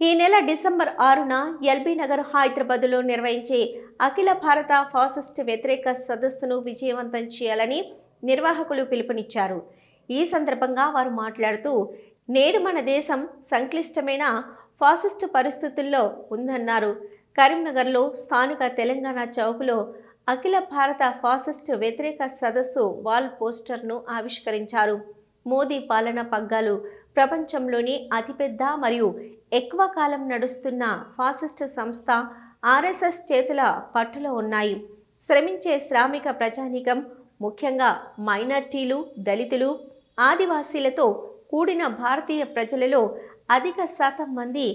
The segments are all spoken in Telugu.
ఈ నెల డిసెంబర్ ఆరున ఎల్బీ నగర్ హైదరాబాదులో నిర్వహించే అఖిల భారత ఫాసిస్ట్ వ్యతిరేక సదస్సును విజయవంతం చేయాలని నిర్వాహకులు పిలుపునిచ్చారు. ఈ సందర్భంగా వారు మాట్లాడుతూ నేడు మన దేశం సంక్లిష్టమైన ఫాసిస్ట్ పరిస్థితుల్లో ఉందన్నారు. కరీంనగర్లో స్థానిక తెలంగాణ చౌక్లో అఖిల భారత ఫాసిస్ట్ వ్యతిరేక సదస్సు వాల్ పోస్టర్ను ఆవిష్కరించారు. మోదీ పాలన పగ్గాలు ప్రపంచంలోని అతిపెద్ద మరియు ఎక్కువ కాలం నడుస్తున్న ఫాసిస్ట్ సంస్థ ఆర్ఎస్ఎస్ చేతుల పట్టులో ఉన్నాయి. శ్రమించే శ్రామిక ప్రజానీకం ముఖ్యంగా మైనార్టీలు దళితులు ఆదివాసీలతో కూడిన భారతీయ ప్రజలలో అధిక శాతం మంది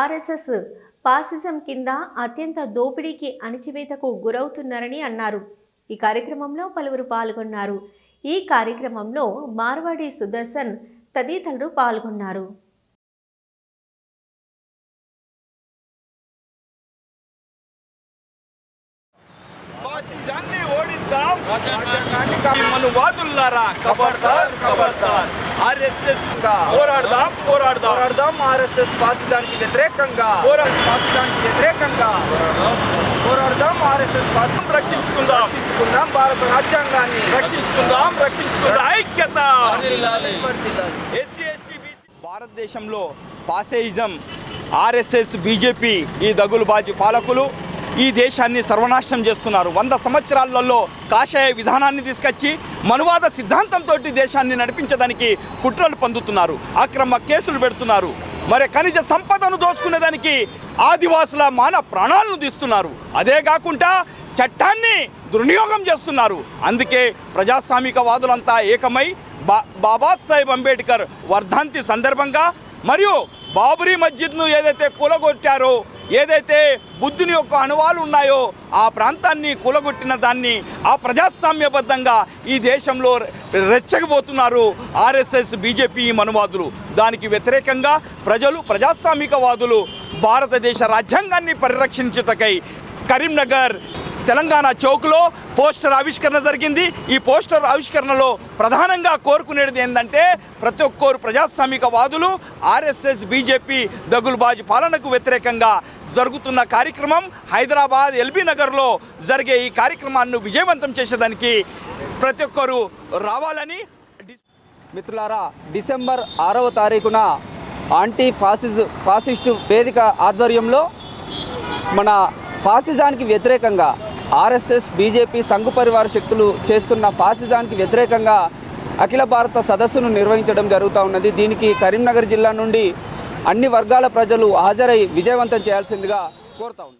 ఆర్ఎస్ఎస్ ఫాసిజం కింద అత్యంత దోపిడీకి అణిచివేతకు గురవుతున్నారని అన్నారు. ఈ కార్యక్రమంలో పలువురు పాల్గొన్నారు. ఈ కార్యక్రమంలో మార్వాడి సుదర్శన్ తదితరులు పాల్గొన్నారు. మనువాదుల్లారా ఆర్ఎస్ఎస్ పోరాడదాం పోరాడదాం. పోరాడదాం ఆర్ఎస్ఎస్ వ్యతిరేకంగా. వ్యతిరేకంగా. పోరాడదాం ఆర్ఎస్ఎస్ ఫాసిజం రక్షించుకుందాం. రక్షించుకుందాం భారత రాజ్యాంగాన్ని రక్షించుకుందాం రక్షించుకుందాం. ఐక్యత! ఎస్సీ భారతదేశంలో పాసేయిజం ఆర్ఎస్ఎస్ బీజేపీ ఈ దగులుబాజీ పాలకులు ఈ దేశాన్ని సర్వనాశనం చేస్తున్నారు. వంద సంవత్సరాలలో కాషాయ విధానాన్ని తీసుకొచ్చి మనువాద సిద్ధాంతంతో దేశాన్ని నడిపించడానికి కుట్రలు పొందుతున్నారు. అక్రమ కేసులు పెడుతున్నారు. మరి ఖనిజ సంపదను దోచుకునేదానికి ఆదివాసుల మాన ప్రాణాలను తీస్తున్నారు. అదే కాకుండా చట్టాన్ని దుర్వినియోగం చేస్తున్నారు. అందుకే ప్రజాస్వామిక వాదులంతా ఏకమై బా బాబాసాహెబ్ అంబేద్కర్ వర్ధంతి సందర్భంగా మరియు బాబరీ మస్జిద్ను ఏదైతే కూలగొట్టారో ఏదైతే బుద్ధుని యొక్క అణువాలు ఉన్నాయో ఆ ప్రాంతాన్ని కూలగొట్టిన దాన్ని ఆ ప్రజాస్వామ్యబద్ధంగా ఈ దేశంలో రెచ్చగబోతున్నారు ఆర్ఎస్ఎస్ బీజేపీ మనువాదులు. దానికి వ్యతిరేకంగా ప్రజలు ప్రజాస్వామికవాదులు భారతదేశ రాజ్యాంగాన్ని పరిరక్షించుటకై కరీంనగర్ తెలంగాణ చౌక్లో పోస్టర్ ఆవిష్కరణ జరిగింది. ఈ పోస్టర్ ఆవిష్కరణలో ప్రధానంగా కోరుకునేది ఏంటంటే ప్రతి ఒక్కరు ప్రజాస్వామిక వాదులు ఆర్ఎస్ఎస్ బీజేపీ దగులుబాజీ పాలనకు వ్యతిరేకంగా జరుగుతున్న కార్యక్రమం హైదరాబాద్ ఎల్బీ నగర్లో జరిగే ఈ కార్యక్రమాన్ని విజయవంతం చేసేదానికి ప్రతి ఒక్కరు రావాలని డి- మిత్రులారా డిసెంబర్ ఆరవ తారీఖున ఆంటీ ఫాసిస్ ఫాసిస్టు వేదిక ఆధ్వర్యంలో మన ఫాసిజానికి వ్యతిరేకంగా ఆర్ఎస్ఎస్ బీజేపీ సంఘ పరివార శక్తులు చేస్తున్న ఫాసిజానికి వ్యతిరేకంగా అఖిల భారత సదస్సును నిర్వహించడం జరుగుతూ ఉన్నది. దీనికి కరీంనగర్ జిల్లా నుండి అన్ని వర్గాల ప్రజలు హాజరై విజయవంతం చేయాల్సిందిగా కోరుతా